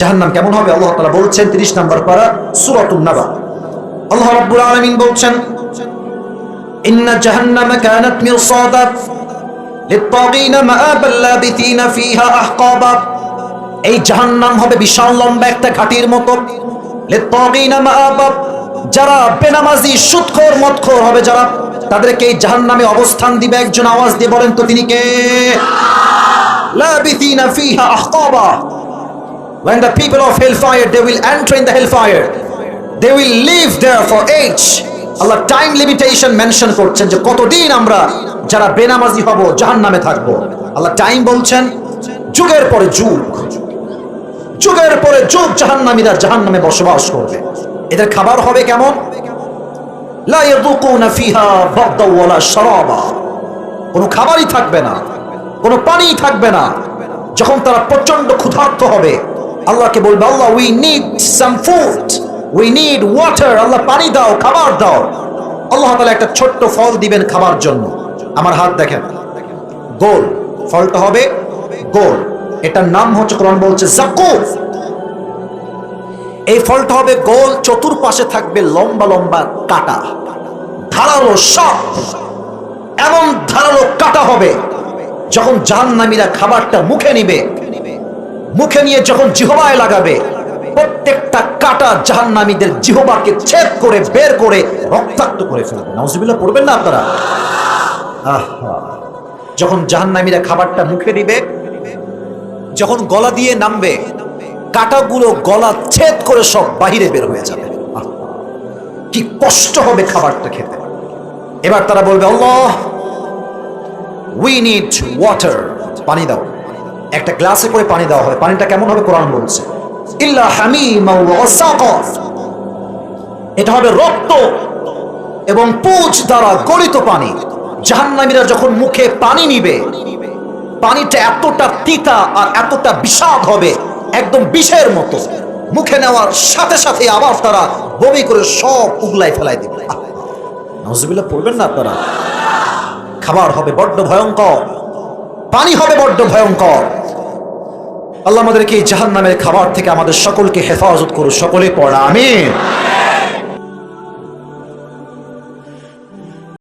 জাহান্নাম কেমন হবে? আল্লাহ তাআলা বলছেন 30 নম্বর পারা সূরাতুন নাবা। আল্লাহ রাব্বুল আলামিন বলছেন, ইন্না জাহান্নামা কানাত মিরসাদা লিত্তাগিনা মাআবাল লাবিথিনা ফিহা আহকাবা। এই জাহান্নাম হবে বিশাল লম্বা একটা ঘাটির মতো। লিত্তাগিনা মাআবা, যারা বেনামাজি সুদখোর মদখোর হবে, যারা তাদেরকে এই জাহান্নামে অবস্থান দিবে। একজন আওয়াজ দিয়ে বলেন তো তিনি কে? লাবিথিনা ফিহা আহকাবা। When the people of hellfire, they will enter in the hellfire. They will live there for age. Allah time limitation mention করছেন যে কতদিন আমরা যারা বেনামাজি হব জাহান নামে থাকব। আল্লাহ টাইম বলছেন যুগের পরে যুগ। যুগের পরে যুগ জাহান্নামীরা জাহান নামে বসবাস করবে। এদের খাবার হবে কেমন? কোনো খাবারই থাকবে না কোনো পানি থাকবে না। যখন তারা প্রচণ্ড ক্ষুধার্ত হবে আল্লাহকে বলবে, Allah we need some food we need water Allah, পানি দাও, খাবার দাও। আল্লাহ তাআলা একটা ছোট্ট ফল দিবেন খাবার জন্য। আমার হাত দেখেন। গোল। ফলটা হবে গোল। এটার নাম হচ্ছে কোরআন বলছে জাকুম এই ফলটা হবে গোল, চতুর্পাশে থাকবে লম্বা লম্বা কাটা। ধারালো সাপ এমন ধারালো কাটা হবে যখন জাহান্নামীরা খাবারটা মুখে নিবে। মুখে নিয়ে যখন জিহবায় লাগাবে, প্রত্যেকটা কাটা জাহান্নামীদের জিহবাকে ছেদ করে, বের করে রক্তাক্ত করে ফেলবে। নাউজুবিল্লাহ, পড়বেন না আপনারা। যখন জাহান্নামীরা খাবারটা মুখে নিবে যখন গলা দিয়ে নামবে, কাটাগুলো গলা ছেদ করে সব বাহিরে বের হয়ে যাবে। কি কষ্ট হবে খাবারটা খেতে। এবার তারা বলবে, আল্লাহ উই নিড ওয়াটার পানি দাও। একটা গ্লাসে করে পানি দেওয়া হবে। পানিটা কেমন হবে কোরআন বলছে? এটা হবে রক্ত এবং পুজ দ্বারা গলিত পানি। জাহান্নামীরা যখন মুখে পানি নিবে, পানিটা এতটা তিতা আর এতটা বিষাদ হবে, একদম বিষের মতো। মুখে নেওয়ার সাথে সাথে আবার তারা বমি করে সব উগলাই ফেলাই দিবে। নজবিল্লা পড়বেন না আপনারা? খাবার হবে বড্ড ভয়ঙ্কর। পানি হবে বড্ড ভয়ঙ্কর। আল্লাহ আমাদেরকে এই জাহান নামের খাবার থেকে আমাদের সকলকে হেফাজত করুন সকলে পড়া আমিন।